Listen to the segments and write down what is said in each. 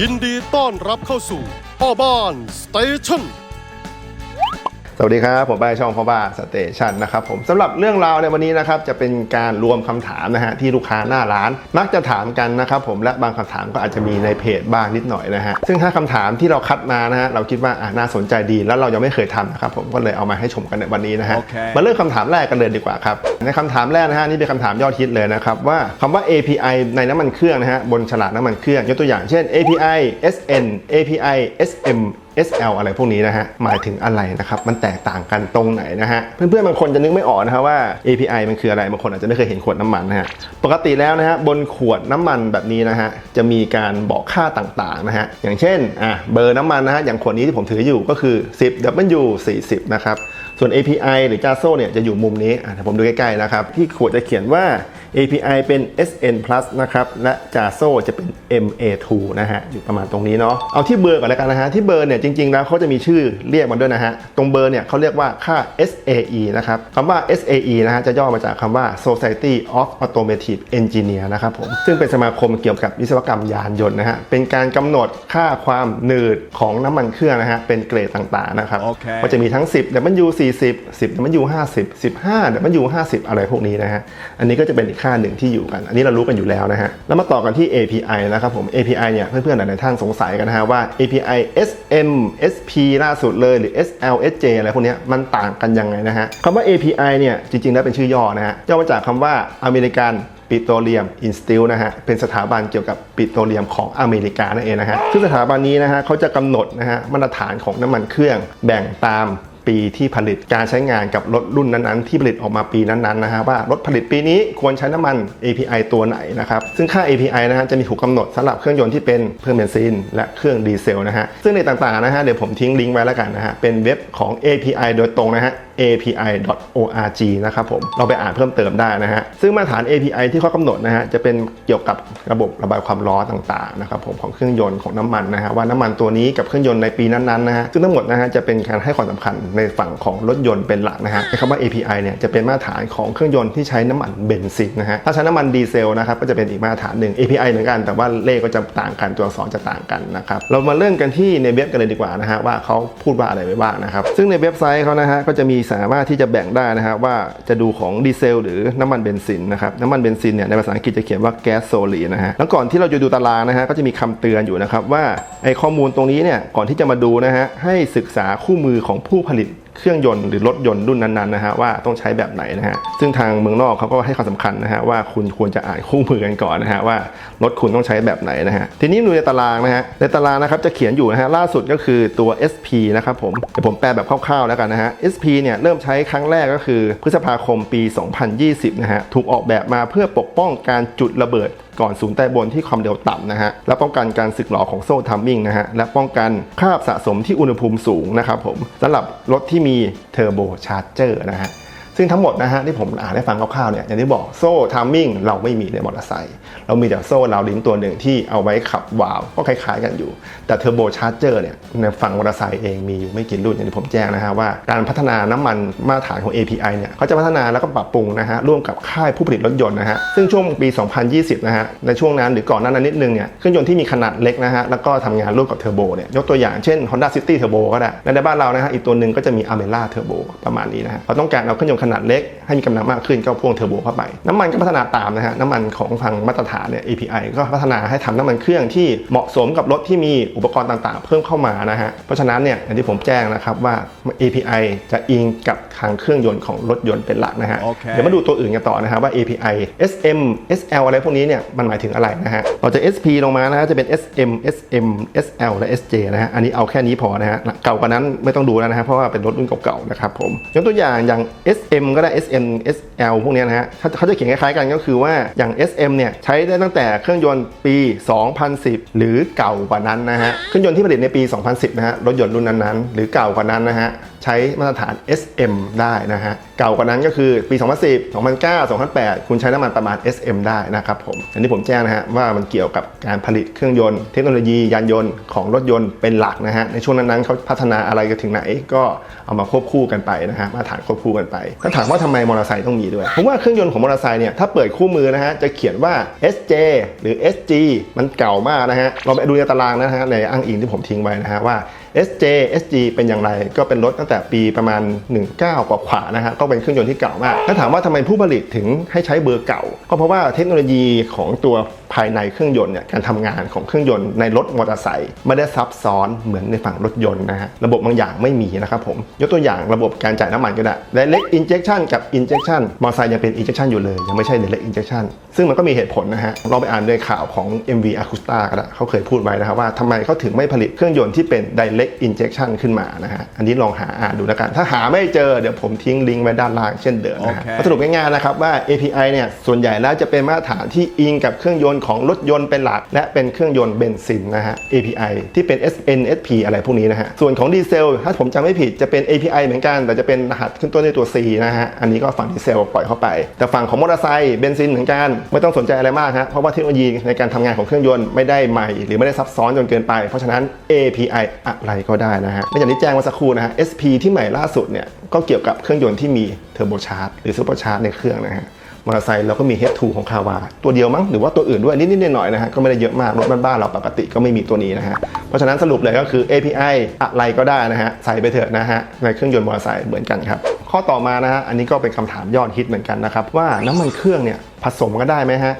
ยินดีต้อนรับเข้าสู่พ่อบ้านสเตชัน สวัสดีครับ ผมบายช่องพ่อบ้านสเตชันนะครับผมสำหรับเรื่องราวในวันนี้นะครับจะเป็นการรวมคำถามนะฮะที่ลูกค้าหน้าร้าน มักจะถามกันนะครับผมและบางคำถามก็อาจจะมีในเพจบ้างนิดหน่อยนะฮะซึ่งถ้าคำถามที่เราคัดมานะฮะเราคิดว่าอะน่าสนใจดี แล้วเรายังไม่เคยทำนะครับผมก็เลยเอามาให้ชมกันในวันนี้นะฮะโอเคมาเริ่มคำถามแรกกันเลยดีกว่าครับในคำถามแรกนะฮะนี่เป็นคำถามยอดฮิตเลยนะครับว่าคำว่า API ในน้ำมันเครื่องนะฮะบนฉลากน้ำมันเครื่องยกตัวอย่างเช่น API SN API SM SL อะไรพวกนี้นะฮะหมายถึงอะไรนะครับมันแตกต่างกันตรงไหนนะฮะเพื่อนๆบางคนจะนึกไม่ออกนะฮะว่า API มันคืออะไรบางคนอาจจะไม่เคยเห็นขวดน้ำมันนะฮะปกติแล้วนะฮะบนขวดน้ำมันแบบนี้นะฮะจะมีการบอกค่าต่างๆนะฮะอย่างเช่นอะเบอร์น้ำมันนะฮะอย่างขวดนี้ที่ผมถืออยู่ก็คือ 10 W 40 นะครับ ส่วน API หรือ JASO เนี่ยจะอยู่มุมนี้อะเดี๋ยวผมดูใกล้ๆนะครับ ที่ขวดจะเขียนว่า API เป็น SN+ นะครับ และ JASO จะเป็น MA2 นะฮะ อยู่ประมาณตรงนี้เนาะ เอาที่เบอร์ก่อนแล้วกันนะฮะ ที่เบอร์เนี่ยจริงๆ แล้วเขาจะมีชื่อเรียกมันด้วยนะฮะ ตรงเบอร์เนี่ยเขาเรียกว่าค่า SAE นะครับคำว่า SAE นะฮะ จะย่อมาจากคำว่า Society of Automotive Engineer นะครับผม ซึ่งเป็นสมาคมเกี่ยวกับวิศวกรรมยานยนต์นะฮะ เป็นการกำหนดค่าความหนืดของน้ำมันเครื่องนะฮะ เป็นเกรดต่างๆ นะครับโอเคก็จะมีทั้ง 10 W 40 10 W 50 15 W 50 อะไรพวกนี้นะฮะ อันนี้ก็จะเป็นอีกค่าหนึ่งที่อยู่กัน อันนี้เรารู้กันอยู่แล้วนะฮะ แล้วมาต่อกันที่ API นะครับผม API เนี่ยเพื่อนๆหลายๆท่านสงสัยกันนะฮะว่า API SM SP ล่าสุดเลยหรือ SL SJ อะไรพวกนี้มันต่างกันยังไงนะฮะคำว่า API เนี่ยจริงๆแล้วเป็นชื่อย่อนะฮะ ย่อมาจากคำว่าอเมริกันปิโตรเลียมอินสติลนะฮะเป็นสถาบันเกี่ยวกับปิโตรเลียมของอเมริกานั่นเองนะฮะซึ่งสถาบันนี้นะฮะเขาจะกำหนดนะฮะมาตรฐานของน้ำมันเครื่องแบ่งตาม ปีที่ผลิตการใช้งานกับรถรุ่นนั้นๆ ที่ผลิตออกมาปีนั้นๆนะฮะว่ารถผลิตปีนี้ควรใช้น้ำมัน API ตัวไหนนะครับซึ่งค่า API นะฮะจะมีถูกกำหนดสำหรับเครื่องยนต์ที่เป็นเครื่องเบนซินและเครื่องดีเซลนะฮะซึ่งในต่างๆนะฮะเดี๋ยวผมทิ้งลิงก์ไว้แล้วกันนะฮะเป็นเว็บของ API โดยตรงนะฮะ api.org นะครับผมเราไปอ่านเพิ่มเติมได้นะฮะซึ่งมาตรฐาน API ที่เขากำหนดนะฮะจะเป็นเกี่ยวกับระบบระบายความร้อนต่างๆนะครับผมของเครื่องยนต์ของน้ำมันนะฮะว่าน้ำมันตัวนี้กับเครื่องยนต์ในปีนั้นๆนะฮะซึ่งทั้งหมดนะฮะจะเป็นการให้ความสำคัญในฝั่งของรถยนต์เป็นหลักนะฮะคำว่า API เนี่ยจะเป็นมาตรฐานของเครื่องยนต์ที่ใช้น้ำมันเบนซินนะฮะถ้าใช้น้ำมันดีเซลนะครับก็จะเป็นอีกมาตรฐานหนึ่ง API เหมือนกันแต่ว่าเลขก็จะต่างกันตัวอักษรจะต่างกันนะครับเรามาเริ่มกันที่ในเว็บกันเลยดีกว่านะฮะว่าเขาพูดว่าอะไรไว้บ้างนะครับซึ่งในเว็บไซต์เขานะฮะก็จะมีสามารถที่จะแบ่งได้นะครับว่าจะดูของดีเซลหรือน้ำมันเบนซินนะครับน้ำมันเบนซินเนี่ยในภาษาอังกฤษจะเขียนว่าแก๊สโซลีนะฮะแล้วก่อนที่เราจะดูตารางนะฮะก็จะมีคำเตือนอยู่นะครับว่าไอข้อมูลตรงนี้เนี่ยก่อนที่จะมาดูนะฮะให้ศึกษาคู่มือของผู้ผลิต เครื่องยนต์หรือรถยนต์รุ่นนั้นๆนะฮะว่าต้องใช้แบบไหนนะฮะซึ่งทางเมืองนอกเขาก็ให้ความสำคัญนะฮะว่าคุณควรจะอ่านคู่มือกันก่อนนะฮะว่ารถคุณต้องใช้แบบไหนนะฮะทีนี้ดูในตารางนะฮะในตารางนะครับจะเขียนอยู่นะฮะล่าสุดก็คือตัว SP นะครับผมเดี๋ยวผมแปลแบบคร่าวๆแล้วกันนะฮะ SP เนี่ยเริ่มใช้ครั้งแรกก็คือพฤษภาคมปี 2020 นะฮะถูกออกแบบมาเพื่อปกป้องการจุดระเบิด ก่อนศูนย์ใต้บนที่ความเร็วต่ำนะฮะและป้องกันการสึกหรอของโซ่ทัมมิ่งนะฮะและป้องกันคราบสะสมที่อุณหภูมิสูงนะครับผมสำหรับรถที่มีเทอร์โบชาร์เจอร์นะฮะ ซึ่งทั้งหมดนะฮะที่ผมอ่านให้ฟังคร่าวๆเนี่ยอย่างที่บอกโซ่ทัมมิ่งเราไม่มีในมอเตอร์ไซค์เรามีแต่โซ่ราวลิ้นตัวหนึ่งที่เอาไว้ขับวาล์วก็คล้ายๆกันอยู่ แต่เทอร์โบชาร์เจอร์เนี่ยในฝั่งมอเตอร์ไซค์เองมีอยู่ไม่กี่รุ่นอย่างที่ผมแจ้งนะฮะว่าการพัฒนาน้ำมันมาตรฐานของ API เนี่ยเขาจะพัฒนาแล้วก็ปรับปรุงนะฮะร่วมกับค่ายผู้ผลิตรถยนต์นะฮะซึ่งช่วงปี 2020 นะฮะในช่วงนั้นหรือก่อนหน้านั้นนิดนึงเนี่ยเครื่องยนต์ที่มีขนาดเล็กนะฮะแล้วก็ทำงานร่วมกับเทอร์โบเนี่ยยกตัวอย่างเช่น Honda City Turbo ก็ได้และในบ้านเรานะฮะอีกตัวหนึ่งก็จะมี Amera Turbo ประมาณนี้นะฮะเราต้องการเอาเครื่องยนต์ขนาดเล็ก ให้มีกำลังมากขึ้นก็พ่วงเทอร์โบเข้าไป น้ำมันก็พัฒนาตามนะฮะน้ำมันของทางมาตรฐานเนี่ย API ก็พัฒนาให้ทำน้ำมันเครื่องที่เหมาะสมกับรถที่มีอุปกรณ์ต่างๆ เพิ่มเข้ามานะฮะเพราะฉะนั้นเนี่ยอย่างที่ผมแจ้งนะครับว่า API จะอิงกับทางเครื่องยนต์ของรถยนต์เป็นหลักนะฮะโอเคเดี๋ยวมาดูตัวอื่นกันต่อนะฮะว่า API SM SL อะไรพวกนี้เนี่ยมันหมายถึงอะไรนะฮะเราจะ SP ลงมานะฮะจะเป็น SM SM SL และ SJ นะฮะอันนี้เอาแค่นี้พอนะฮะเก่ากว่านั้นไม่ต้องดูแล้วนะฮะเพราะว่าเป็นรถรุ่นเก่าๆนะครับผมยกตัวอย่างอย่าง SM ก็ได้ SM SL พวกนี้นะฮะเขาเขาจะเขียนคล้ายๆกันก็คือว่าอย่าง SM เนี่ยใช้ได้ตั้งแต่เครื่องยนต์ปี 2010 หรือเก่ากว่านั้นนะฮะเครื่องยนต์ที่ผลิตในปี 2010 นะฮะรถยนต์รุ่นนั้นๆ หรือเก่ากว่านั้นนะฮะใช้มาตรฐาน SM ได้นะฮะเก่ากว่านั้นก็คือปี 2010 2009 2008 คุณใช้น้ำมันประมาณ SM ได้นะครับผม อันนี้ผมแจ้งนะฮะว่ามันเกี่ยวกับการผลิตเครื่องยนต์เทคโนโลยียานยนต์ของรถยนต์เป็นหลักนะฮะ ในช่วงนั้นๆเขาพัฒนาอะไรกันถึงไหน ก็เอามาควบคู่กันไปนะฮะมาตรฐานควบคู่กันไป ถ้าถามว่าทำไมมอเตอร์ไซค์ต้องมีด้วยผมว่าเครื่องยนต์ของมอเตอร์ไซค์เนี่ยถ้าเปิดคู่มือนะฮะจะเขียนว่า SJ หรือ SG มันเก่ามากนะฮะเราไปดูในตารางนะฮะในอ้างอิงที่ผมทิ้งไว้นะฮะว่า SJ SG เป็นอย่างไรก็เป็นรถตั้งแต่ปีประมาณ 19 กว่าขวานะฮะก็เป็นเครื่องยนต์ที่เก่ามากถ้าถามว่าทำไมผู้ผลิตถึงให้ใช้เบอร์เก่า ก็เพราะว่าเทคโนโลยีของตัวภายในเครื่องยนต์เนี่ยการทำงานของเครื่องยนต์ในรถมอเตอร์ไซค์ไม่ได้ซับซ้อนเหมือนในฝั่งรถยนต์นะฮะระบบบางอย่างไม่มีนะครับผม ยกตัวอย่างระบบการจ่ายน้ำมันก็ได้ direct injection กับ injection มอเตอร์ไซค์ยังเป็น injection อยู่เลยยังไม่ใช่ direct injection ซึ่งมันก็มีเหตุผลนะฮะเราไปอ่านในข่าวของ MV Acusta ก็ได้เขาเคยพูดไว้นะครับว่าทำไมเขาถึงไม่ผลิตเครื่องยนต์ที่เป็น direct injection ขึ้นมานะฮะอันนี้ลองหาอ่านดูแล้วกันถ้าหาไม่เจอเดี๋ยวผมทิ้งลิงก์ไว้ด้านล่างเช่นเดิมนะฮะโอเคก็สรุปง่ายๆนะครับว่า API เนี่ยส่วนใหญ่แล้วจะเป็นมาตรฐานที่อิงกับเครื่องยนต์ของรถยนต์เป็นหลัก และเป็นเครื่องยนต์เบนซินนะฮะ API ที่เป็น SN SP อะไรพวกนี้นะฮะ ส่วนของดีเซล ถ้าผมจำไม่ผิดจะเป็น API เหมือนกัน แต่จะเป็นรหัสขึ้นต้นด้วยตัว C นะฮะ อันนี้ก็ฝั่งดีเซลปล่อยเข้าไป แต่ฝั่งของมอเตอร์ไซค์เบนซินเหมือนกัน ไม่ต้องสนใจอะไรมากฮะ เพราะว่าเทคโนโลยีในการทำงานของเครื่องยนต์ไม่ได้ใหม่ หรือไม่ได้ซับซ้อนจนเกินไป เพราะฉะนั้น API อะไรก็ได้นะฮะและอย่างที่แจ้งมื่อสักครู่นะฮะ SP ที่ใหม่ล่าสุดเนี่ยก็เกี่ยวกับเครื่องยนต์ที่มีเทอร์โบชาร์จหรือซูเปอร์ชาร์จในเครื่องนะฮะ มอเตอร์ไซค์เราก็มีเฮดทูของคาวาตัวเดียวมั้งหรือว่าตัวอื่นด้วยนิดๆหน่อยๆนะฮะก็ไม่ได้เยอะมากรถบ้านๆเราปกติก็ไม่มีตัวนี้นะฮะเพราะฉะนั้นสรุปเลยก็คือ API อะไรก็ได้นะฮะใส่ไปเถอะนะฮะในเครื่องยนต์มอเตอร์ไซค์เหมือนกันครับข้อต่อมานะฮะอันนี้ก็เป็นคำถามยอดฮิตเหมือนกันนะครับว่าน้ำมันเครื่องเนี่ยผสมก็ได้ไหมฮะ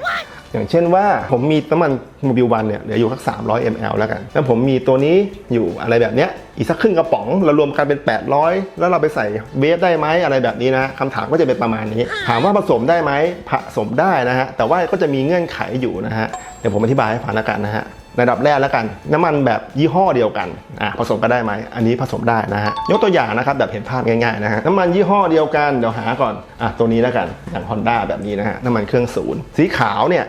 อย่างเช่นว่าผมมีน้ำมันโมบิลวันเนี่ยเหลืออยู่สัก 300 ml แล้วกัน แล้วผมมีตัวนี้อยู่อะไรแบบเนี้ยอีกสักครึ่งกระป๋องเรารวมกันเป็น 800 แล้วเราไปใส่เบสได้ไหมอะไรแบบนี้นะคำถามก็จะเป็นประมาณนี้ ถามว่าผสมได้ไหมผสมได้นะฮะแต่ว่าก็จะมีเงื่อนไขอยู่นะฮะเดี๋ยวผมอธิบายให้ฟังแล้วกันนะฮะระดับแรกแล้วกัน น้ำมันแบบยี่ห้อเดียวกันอะผสมกันได้ไหมอันนี้ผสมได้นะฮะยกตัวอย่างนะครับแบบเห็นภาพง่ายๆนะฮะน้ำมันยี่ห้อเดียวกันเดี๋ยวหาก่อนอะตัวนี้แล้วกันอย่าง Honda แบบนี้นะฮะน้ำมันเครื่องศูนย์สีขาวเนี่ย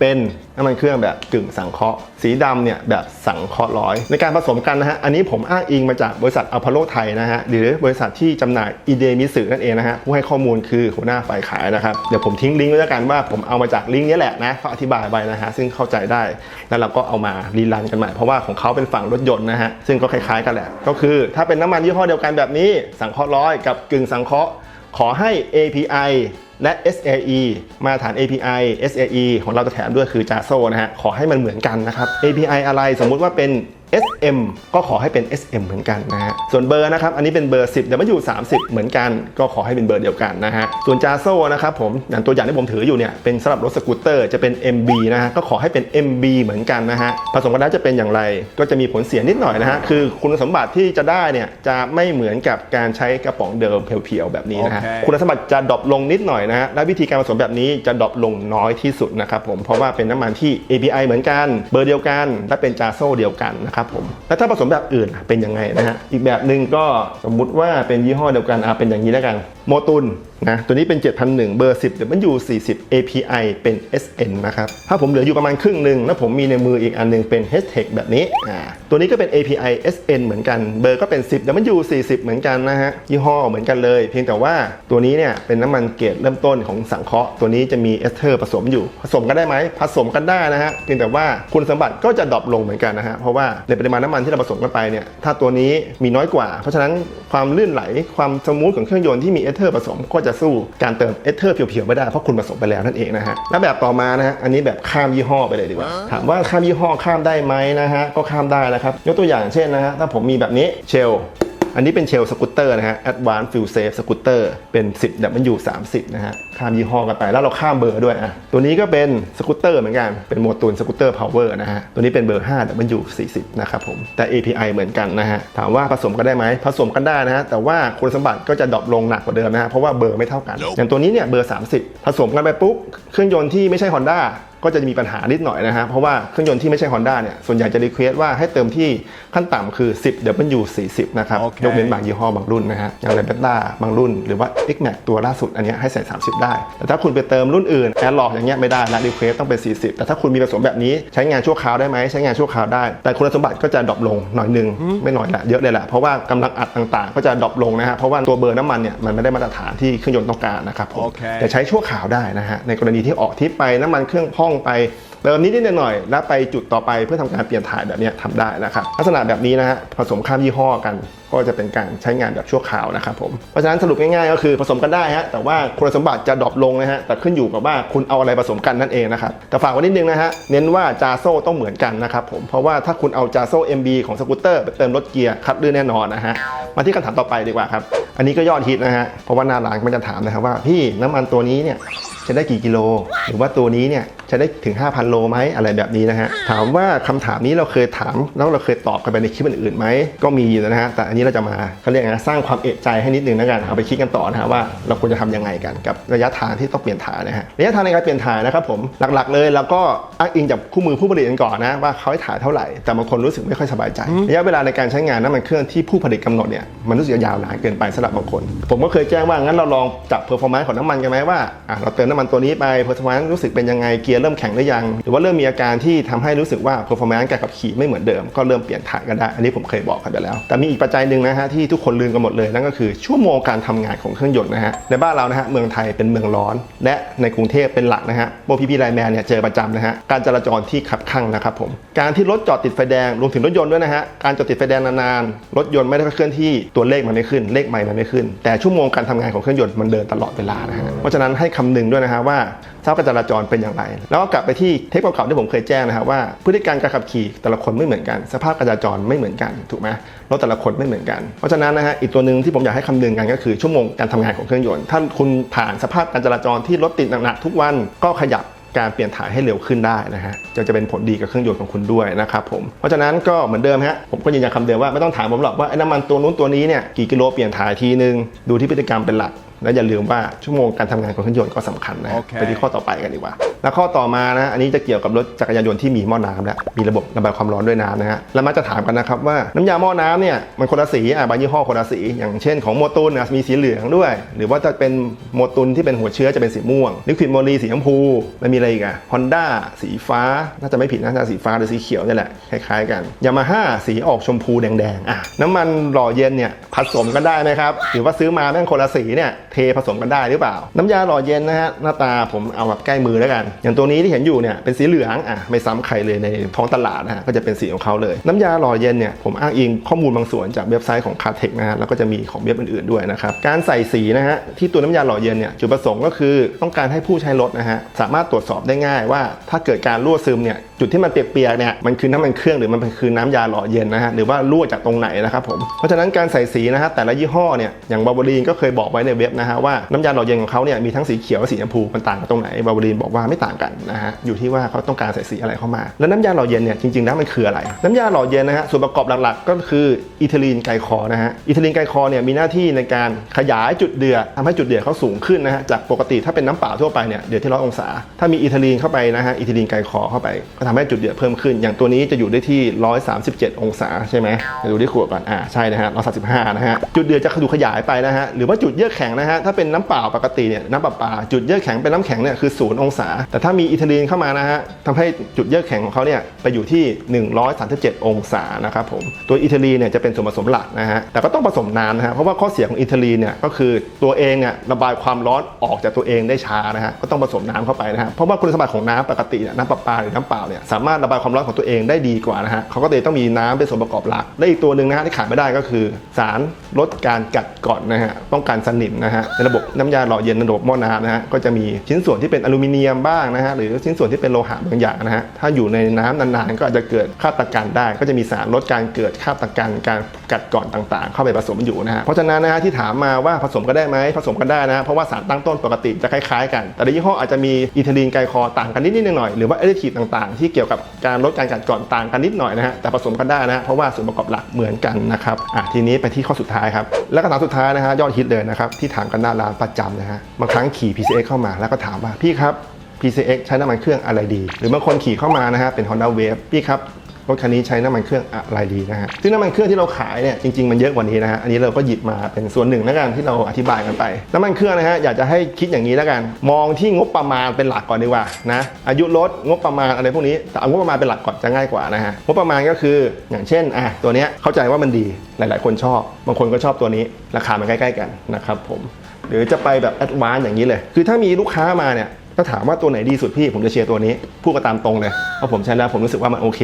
เป็นน้ำมันเครื่องแบบกึ่งสังเคราะห์ สีดำเนี่ยแบบสังเคราะห์ร้อย ในการผสมกันนะฮะ อันนี้ผมอ้างอิงมาจากบริษัทอพอลโลไทยนะฮะ หรือบริษัทที่จำหน่ายอีเดมิสึนั่นเองนะฮะ ผู้ให้ข้อมูลคือหัวหน้าฝ่ายขายนะครับ เดี๋ยวผมทิ้งลิงก์ไว้แล้วกันว่าผมเอามาจากลิงก์นี้แหละนะเขาอธิบายไว้นะฮะ ซึ่งเข้าใจได้ แล้วเราก็เอามารีรันกันใหม่เพราะว่าของเขาเป็นฝั่งรถยนต์นะฮะ ซึ่งก็คล้ายๆกันแหละ ก็คือ ถ้าเป็นน้ำมันยี่ห้อเดียวกันแบบนี้ สังเคราะห์ร้อยกับกึ่งสังเคราะห์ขอให้ API และ SAE มาตรฐาน API SAE ของเราจะแถมด้วยคือ JASO นะฮะขอให้มันเหมือนกันนะครับ API อะไรสมมุติว่าเป็น SM ก็ขอให้เป็น SM เหมือนกันนะฮะ ส่วนเบอร์นะครับ อันนี้เป็นเบอร์ 10แต่มันอยู่30 เหมือนกัน ก็ขอให้เป็นเบอร์เดียวกันนะฮะ ส่วน JASO นะครับผม อย่างตัวอย่างที่ผมถืออยู่เนี่ย เป็นสำหรับรถสกูตเตอร์จะเป็น MB นะฮะ ก็ขอให้เป็น MB เหมือนกันนะฮะ ผสมกันแล้วจะเป็นอย่างไร ก็จะมีผลเสียนิดหน่อยนะฮะ คือคุณสมบัติที่จะได้เนี่ย จะไม่เหมือนกับการใช้กระป๋องเดิมเพียวๆแบบนี้นะฮะโอเคคุณสมบัติจะดรอปลงนิดหน่อยนะฮะ และวิธีการผสมแบบนี้จะดรอปลงน้อยที่สุดนะครับผม เพราะว่าเป็นน้ำมันที่ API เหมือนกัน เบอร์เดียวกัน และเป็นจาโซเดียวกันนะครับผมแล้วถ้าผสมแบบอื่นเป็นยังไงนะฮะอีกแบบหนึ่งก็สมมุติว่าเป็นยี่ห้อเดียวกันอะเป็นอย่างนี้แล้วกัน โมตุนนะตัวนี้เป็น 7001 เบอร์ 10เดี๋ยวมันอยู่ 40 API เป็น SN นะครับ ถ้าผมเหลืออยู่ประมาณครึ่งหนึ่งแล้วผมมีในมืออีกอันหนึงเป็น Hashtag แบบนี้อ่าตัวนี้ก็เป็น API SN เหมือนกัน เบอร์ก็เป็น 10เดี๋ยวมันอยู่ 40 เหมือนกันนะฮะ ยี่ห้อเหมือนกันเลย เพียงแต่ว่าตัวนี้เนี่ยเป็นน้ำมันเกรดเริ่มต้นของสังเคราะห์ ตัวนี้จะมีเอสเทอร์ผสมอยู่ ผสมกันได้ไหมผสมกันได้นะฮะ เพียงแต่ว่าคุณสมบัติก็จะดรอปลงเหมือนกันนะฮะ เพราะว่าในปริมาณน้ำมันที่เราผสมกันไปเนี่ย ถ้าตัวนี้มีน้อยกว่า เพราะฉะนั้นความลื่นไหล ความสมูทของเครื่องยนต์ที่มีเอสเทอร์ผสมก็จะสู้การเติมเอสเทอร์เพียวๆไม่ได้เพราะคุณผสมไปแล้วนั่นเองนะฮะแล้วแบบต่อมานะฮะอันนี้แบบข้ามยี่ห้อไปเลยดีกว่า ถามว่าข้ามยี่ห้อข้ามได้ไหมนะฮะก็ข้ามได้นะครับยกตัวอย่างเช่นนะฮะถ้าผมมีแบบนี้เชล อันนี้เป็นเชลสกูตเตอร์นะฮะ Advanced Fuel Safe Scooter เป็น 10 W 30นะฮะ ข้ามยี่ห้อกันไป แล้วเราข้ามเบอร์ด้วยอะ ตัวนี้ก็เป็นสกูตเตอร์เหมือนกัน เป็นโมตูนสกูตเตอร์พาวเวอร์นะฮะ ตัวนี้เป็นเบอร์5 W 40นะครับผม แต่ API เหมือนกันนะฮะ ถามว่าผสมกันได้ไหม ผสมกันได้นะฮะ แต่ว่าคุณสมบัติก็จะดรอปลงหนักกว่าเดิมนะฮะ เพราะว่าเบอร์ไม่เท่ากัน อย่างตัวนี้เนี่ยเบอร์ 30 ผสมกันไปปุ๊บ เครื่องยนต์ที่ไม่ใช่ Honda ก็จะมีปัญหานิดหน่อยนะฮะเพราะว่าเครื่องยนต์ที่ไม่ใช่ Honda เนี่ยส่วนใหญ่จะรีเควสว่าให้เติมที่ขั้นต่ำคือ 10 W 40 นะครับโอเคยกเว้นบางยี่ห้อบางรุ่นนะฮะอย่างไรเบต้าบางรุ่น หรือว่า X Max ตัวล่าสุดอันเนี้ยให้ใส่ 30 ได้ แต่ถ้าคุณไปเติมรุ่นอื่นแอร์หลอกอย่างเงี้ยไม่ได้ละรีเควสต้องเป็น 40 แต่ถ้าคุณมีผสมแบบนี้ใช้งานชั่วคราวได้ไหมใช้งานชั่วคราวได้ แต่คุณสมบัติก็จะดรอปลงหน่อยหนึงไม่หน่อยละเยอะเลยแหละเพราะว่ากำลังอัดต่างๆ ก็จะดรอปลงนะฮะเพราะว่าตัวเบอร์น้ำมันเนี่ยมันไม่ได้มาตรฐานที่เครื่องยนต์ต้องการนะครับผมโอเคแต่ใช้ชั่วคราวได้นะฮะในกรณีที่ออกทริปไปน้ำมันเครื่องพร่องไปเติมนิดนิดหน่อยๆแล้วไปจุดต่อไปเพื่อทำการเปลี่ยนถ่ายแบบนี้ยทำได้นะครับลักษณะแบบนี้นะฮะผสมข้ามยี่ห้อกัน ก็จะเป็นการใช้งานแบบชั่วคราวนะครับผมเพราะฉะนั้นสรุปง่ายๆก็คือผสมกันได้ฮะแต่ว่าคุณสมบัติจะดรอปลงนะฮะแต่ขึ้นอยู่กับว่าคุณเอาอะไรผสมกันนั่นเองนะครับแต่ฝากไว้นิดนึงนะฮะเน้นว่าจาโซ่ต้องเหมือนกันนะครับผมเพราะว่าถ้าคุณเอาจาโซ่ MB ของสกูตเตอร์ไปเติมรถเกียร์คัดลื่นแน่นอนนะฮะมาที่คำถามต่อไปดีกว่าครับอันนี้ก็ยอดฮิตนะฮะเพราะว่าหน้าร้านมันจะถามนะครับว่าพี่น้ำมันตัวนี้เนี่ย จะได้กี่กิโล หรือว่าตัวนี้เนี่ยจะได้ถึง 5,000 โลไหมอะไรแบบนี้นะฮะถามว่าคำถามนี้เราเคยถามแล้วเราเคยตอบกันไปในคลิปอื่นๆไหมก็มีอยู่นะฮะแต่อันนี้เราจะมาเขาเรียกไงนะสร้างความเอะใจให้นิดนึงนะกันเอาไปคิดกันต่อนะฮะว่าเราควรจะทำยังไงกันกับระยะทางที่ต้องเปลี่ยนถ่ายนะฮะระยะทางในการเปลี่ยนถ่ายนะครับผมหลักๆ เลยเราก็อ้างอิงจากคู่มือผู้ผลิตกันก่อนนะว่าเขาให้ถ่ายเท่าไหร่แต่บางคนรู้สึกไม่ค่อยสบายใจระยะเวลาในการใช้งานน้ำมันเครื่องที่ผู้ผลิตกำหนดเนี่ยมันรู้สึกจะยาวนานเกินไปสำหรับบางคน ผมก็เคยแจ้งว่างั้นเราลองจับเพอร์ฟอร์แมนซ์ของน้ำมันกันไหมว่าอะเราเติมน้ำมันตัวนี้ไปเพอร์ฟอร์แมนซ์รู้สึกเป็นยังไงเกียร์เริ่มแข็งหรือยัง หรือว่าเริ่มมีอาการที่ทำให้รู้สึกว่าเพอร์ฟอร์แมนซ์การขับขี่ไม่เหมือนเดิม ก็เริ่มเปลี่ยนถ่ายกันได้ อันนี้ผมเคยบอกกันไปแล้ว แต่มีอีกปัจจัยหนึ่งนะฮะที่ทุกคนลืมกันหมดเลยนั่นก็คือชั่วโมงการทำงานของเครื่องยนต์นะฮะในบ้านเรานะฮะเมืองไทยเป็นเมืองร้อน และในกรุงเทพเป็นหลักนะฮะโมพีพีไลแมนเนี่ยเจอประจำนะฮะการจราจรที่ขับข้างนะครับผมการที่รถจอดติดไฟแดงรวมถึงรถยนต์ด้วยนะฮะการจอดติดไฟแดงนานๆรถยนต์ไม่ได้เคลื่อนที่ตัวเลขมันไม่ขึ้นเลขไมล์มันไม่ขึ้น แต่ชั่วโมงการทำงานของเครื่องยนต์มันเดินตลอดเวลานะฮะเพราะฉะนั้นให้คำนึงด้วยนะฮะว่าสภาพการจราจรเป็นอย่างไร แล้วก็กลับไปที่เทปเก่าๆที่ผมเคยแจ้งนะครับว่าพฤติการการขับขี่แต่ละคนไม่เหมือนกัน สภาพการจราจรไม่เหมือนกันถูกไหมรถแต่ละคนไม่เหมือนกัน เพราะฉะนั้นนะฮะอีกตัวหนึ่งที่ผมอยากให้คำนึงกันก็คือชั่วโมงการทำงานของเครื่องยนต์ถ้าคุณผ่านสภาพการจราจรที่รถติดหนักๆทุกวันก็ขยับการเปลี่ยนถ่ายให้เร็วขึ้นได้นะฮะจะจะเป็นผลดีกับเครื่องยนต์ของคุณด้วยนะครับผม เพราะฉะนั้นก็เหมือนเดิมฮะ ผมก็ยืนยันคำเดิมว่าไม่ต้องถามผมหรอกว่าไอ้น้ำมันตัวนู้นตัวนี้เนี่ยกี่กิโลเปลี่ยนถ่ายทีนึง ดูที่พฤติกรรมเป็นหลัก และอย่าลืมว่าชั่วโมงการทำงานของเครื่องยนต์ก็สำคัญนะฮะโอเคไปที่ข้อต่อไปกันดีกว่า แล้วข้อต่อมานะฮะอันนี้จะเกี่ยวกับรถจักรยานยนต์ที่มีหม้อน้ำแล้วมีระบบระบายความร้อนด้วยน้ำนะฮะแล้วมักจะถามกันนะครับว่าน้ำยาหม้อน้ำเนี่ยมันคนละสีอะบางยี่ห้อคนละสี อย่างเช่นของโมตุนนะมีสีเหลืองด้วย หรือว่าจะเป็นโมตุนที่เป็นหัวเชื้อจะเป็นสีม่วงลิควิดโมลีสีชมพูแล้วมีอะไรอีกอะฮอนด้าสีฟ้าน่าจะไม่ผิดน่าจะสีฟ้าหรือสีเขียวนี่แหละคล้ายๆกันยามาฮ่าสีออกชมพูแดงๆอะน้ำมันหล่อเย็นเนี่ยผสมกันได้ไหมครับหรือว่าซื้อมาแม่งคนละสีเนี่ยเทผสมกันได้หรือเปล่า น้ำยาหล่อเย็นนะฮะหน้าตาผมเอาแบบใกล้มือแล้วกัน อย่างตัวนี้ที่เห็นอยู่เนี่ยเป็นสีเหลืองอะไม่ซ้ำใครเลยในท้องตลาดนะฮะก็จะเป็นสีของเขาเลย น้ำยาหล่อเย็นเนี่ยผมอ้างอิงข้อมูลบางส่วนจากเว็บไซต์ของคาเทคนะฮะแล้วก็จะมีของเว็บอื่นๆด้วยนะครับการใส่สีนะฮะที่ตัวน้ำยาหล่อเย็นเนี่ยจุดประสงค์ก็คือต้องการให้ผู้ใช้รถนะฮะสามารถตรวจสอบได้ง่ายว่า ถ้าเกิดการรั่วซึมเนี่ยจุดที่มันเปียกๆเนี่ยมันคือน้ำมันเครื่องหรือมันเป็นคือน้ำยาหล่อเย็นนะฮะหรือว่ารั่วจากตรงไหนนะครับผมเพราะฉะนั้นการใส่สีนะฮะแต่ละยี่ห้อเนี่ยอย่างบาบรีนก็เคยบอกไว้ในเว็บนะฮะว่าน้ำยาหล่อเย็นของเขาเนี่ยมีทั้งสีเขียวและสีชมพูมันต่างกันตรงไหนบาบรีนบอกว่าไม่ต่างกันนะฮะอยู่ที่ว่าเขาต้องการใส่สีอะไรเข้ามา แล้วน้ำยาหล่อเย็นเนี่ยจริงๆแล้วมันคืออะไร น้ำยาหล่อเย็นนะฮะส่วนประกอบหลักๆ ก็คืออิทิลีนไกลคอนะฮะอิทิลีนไกลคอเนี่ยมีหน้าที่ในการขยายจุดเดือดทำให้จุดเดือดเขาสูงขึ้นนะฮะจากปกติถ้าเป็นน้ำเปล่าทั่วไปเนี่ยเดือดที่ร้อยองศา ถ้ามีอิทิลีนเข้าไปนะฮะอิทิลีนไกลคอเข้าไป ก็ทำให้จุดเดือดเพิ่มขึ้น อย่างตัวนี้จะอยู่ได้ที่ 137 องศาใช่ไหมดูที่ขวดก่อนอ่าใช่นะฮะ135นะฮะจุดเดือดจะถูขยายไปนะฮะหรือว่าจุดเยือกแข็งนะฮะถ้าเป็นน้ำเปล่าปกติเนี่ยน้ำประปาจุดเยือกแข็งเป็นน้ำแข็งเนี่ยคือ0องศา แต่ถ้ามีอิทิลีนเข้ามานะฮะทำให้จุดเยือกแข็งของเขาเนี่ยไปอยู่ที่ 137 องศานะครับผมตัวอิทิลีเนี่ยจะเป็นส่วนผสมหลักนะฮะแต่ก็ต้องผสมน้ำนะฮะเพราะว่าข้อเสียของอิทิลีเนี่ยก็คือตัวเองอะระบายความร้อนออกจากตัวเองได้ช้านะฮะก็ต้องผสมน้ำเข้าไปนะฮะเพราะว่าคุณสมบัติของน้ำปกติเนี่ยน้ำประปาหรือน้ำเปล่าเนี่ยสามารถระบายความร้อนของตัวเองได้ดีกว่านะฮะเขาก็เลยต้องมีน้ำเป็นส่วนประกอบหลักและอีกตัวหนึ่งนะฮะที่ขาดไม่ได้ก็คือ สารลดการกัดก่อนนะฮะป้องกันสนิมนะฮะในระบบน้ำยาหล่อเย็นระบบหม้อน้ำนะฮะก็จะมีชิ้นส่วนที่เป็นอลูมิเนียมบ้างนะฮะหรือชิ้นส่วนที่เป็นโลหะบางอย่างนะฮะถ้าอยู่ในน้ำนานๆ ก็อาจจะเกิดคาบตะกันได้ ก็จะมีสารลดการเกิดคาบตะกันการกัดกร่อนต่างๆ เข้าไปผสมอยู่นะฮะเพราะฉะนั้นนะฮะที่ถามมาว่าผสมกันได้ไหมผสมกันได้นะ เพราะว่าสารตั้งต้นปกติจะคล้ายๆ กัน แต่ละยี่ห้ออาจจะมีอิทิลีนไกลคอต่างกันนิดๆหน่อยๆหรือว่าแอดดิทีฟต่างๆ ที่เกี่ยวกับการลดการกัดกร่อนต่างกันนิดหน่อยนะฮะแต่ผสมกันได้นะฮะเพราะว่าส่วนประกอบหลักเหมือนกันนะครับอะทีนี้ไปที่ข้อสุดท้ายครับและคำถามสุดท้ายนะฮะยอดฮิตเลยนะครับที่ถามกันหน้าร้านประจำนะฮะบางครั้งขี่ PCX เข้ามาแล้วก็ถามว่าพี่ครับ PCX ใช้น้ำมันเครื่องอะไรดี หรือบางคนขี่เข้ามานะฮะเป็น Honda Wave พี่ครับ รถคันนี้ใช้น้ำมันเครื่องอะไรดีนะฮะซึ่งน้ำมันเครื่องที่เราขายเนี่ยจริงๆมันเยอะกว่านี้นะฮะอันนี้เราก็หยิบมาเป็นส่วนหนึ่งแล้วกันที่เราอธิบายกันไป น้ำมันเครื่องนะฮะอยากจะให้คิดอย่างนี้แล้วกัน มองที่งบประมาณเป็นหลักก่อนดีกว่านะอายุรถงบประมาณอะไรพวกนี้แต่เอางบประมาณเป็นหลักก่อนจะง่ายกว่านะฮะงบประมาณก็คืออย่างเช่นอะตัวเนี้ยเข้าใจว่ามันดีหลาย ๆ คนชอบ บางคนก็ชอบตัวนี้ ราคามันใกล้ ๆ กันนะครับผมหรือจะไปแบบแอดวานซ์อย่างนี้เลย คือถ้ามีลูกค้ามาเนี่ย ถ้าถามว่าตัวไหนดีสุดพี่ผมจะเชียร์ตัวนี้พูดก็ตามตรงเลยเพราะผมใช้แล้วผมรู้สึกว่ามันโอเค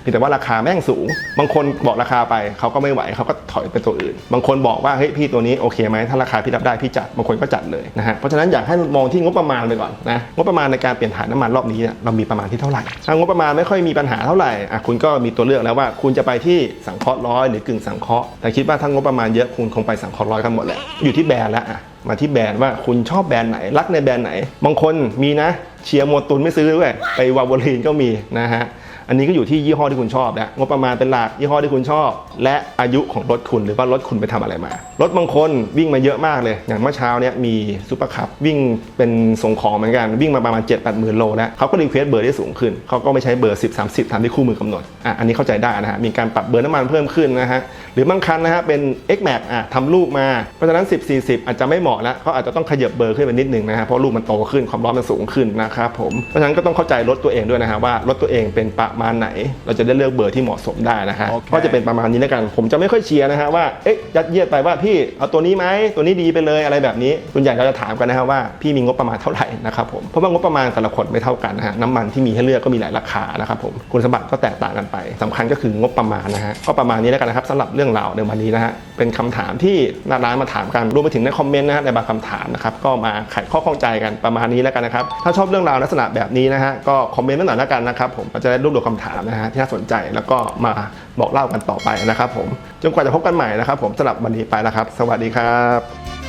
เพียงแต่ว่าราคาแม่งสูง บางคนบอกราคาไปเขาก็ไม่ไหวเขาก็ถอยไปตัวอื่น บางคนบอกว่าเฮ้ยพี่ตัวนี้โอเคไหมถ้าราคาพี่รับได้พี่จัดบางคนก็จัดเลยนะฮะเพราะฉะนั้นอยากให้มองที่งบประมาณไปก่อนนะงบประมาณในการเปลี่ยนถ่ายน้ำมันรอบนี้เนี่ยเรามีประมาณที่เท่าไหร่ถ้างบประมาณไม่ค่อยมีปัญหาเท่าไหร่อะคุณก็มีตัวเลือกแล้วว่าคุณจะไปที่สังเคราะห์ร้อยหรือกึ่งสังเคราะห์แต่คิดว่าถ้างบประมาณเยอะคุณคงไปสังเคราะห์ร้อยกันหมดแหละอยู่ที่แบรนด์แล้วอะ มาที่แบรนด์ว่าคุณชอบแบรนด์ไหน รักในแบรนด์ไหน บางคนมีนะเชียร์โมตุนไม่ซื้อด้วย ไปวาโวลีนก็มีนะฮะ อันนี้ก็อยู่ที่ยี่ห้อที่คุณชอบนะงบประมาณเป็นหลักยี่ห้อที่คุณชอบ และอายุของรถคุณหรือว่ารถคุณไปทำอะไรมารถบางคนวิ่งมาเยอะมากเลย อย่างเมื่อเช้าเนี่ยมีซูเปอร์คัพวิ่งเป็นส่งของเหมือนกันวิ่งมาประมาณ 7 8หมื่นโลแล้วเขาก็รีเควสเบอร์ที่สูงขึ้นเขาก็ไม่ใช้เบอร์ 10 30ตามที่คู่มือกำหนดอะอันนี้เข้าใจได้นะฮะมีการปรับเบอร์น้ำมันเพิ่มขึ้นนะฮะหรือบางคันนะฮะเป็น X Max อะทำลูกมาเพราะฉะนั้น 10 40 อาจจะไม่เหมาะแล้วเขาอาจจะต้องขยับเบอร์ขึ้นไปนิดนึงนะฮะเพราะลูกมันโตขึ้นความร้อนมันสูงขึ้นนะครับผมเพราะฉะนั้นก็ต้องเข้าใจรถตัวเองด้วยนะฮะว่ารถตัวเองเป็นประมาณไหน เราจะได้เลือกเบอร์ที่เหมาะสมได้นะฮะโอเคก็จะเป็นประมาณนี้แล้วกัน ผมจะไม่ค่อยเชียร์นะฮะว่า เอ๊ะยัดเยียดไปว่าพี่เอาตัวนี้ไหมตัวนี้ดีไปเลยอะไรแบบนี้ส่วนใหญ่เราจะถามกันนะฮะว่าพี่มีงบประมาณเท่าไหร่นะครับผม เพราะว่างบประมาณแต่ละคนไม่เท่ากันนะฮะน้ำมันที่มีให้เลือกก็มีหลายราคานะครับผม คุณสมบัติก็แตกต่างกันไปสำคัญก็คืองบประมาณนะฮะ ก็ประมาณนี้แล้วกันนะครับสำหรับเรื่องราวในวันนี้นะฮะ เป็นคำถามที่หน้าร้านมาถามกัน รวมไปถึงในคอมเมนต์นะฮะในบางคำถามนะครับก็มาไขข้อข้องใจกันประมาณนี้แล้วกันนะครับ ถ้าชอบเรื่องราวลักษณะแบบนี้นะฮะก็คอมเมนต์มาหน่อยแล้วกันนะครับผมก็จะได้รวบรวมคำถามนะฮะที่น่าสนใจแล้วก็มาบอกเล่ากันต่อไปนะครับผมจนกว่าจะพบกันใหม่นะครับ ผมสำหรับวันนี้ไปแล้วครับ สวัสดีครับ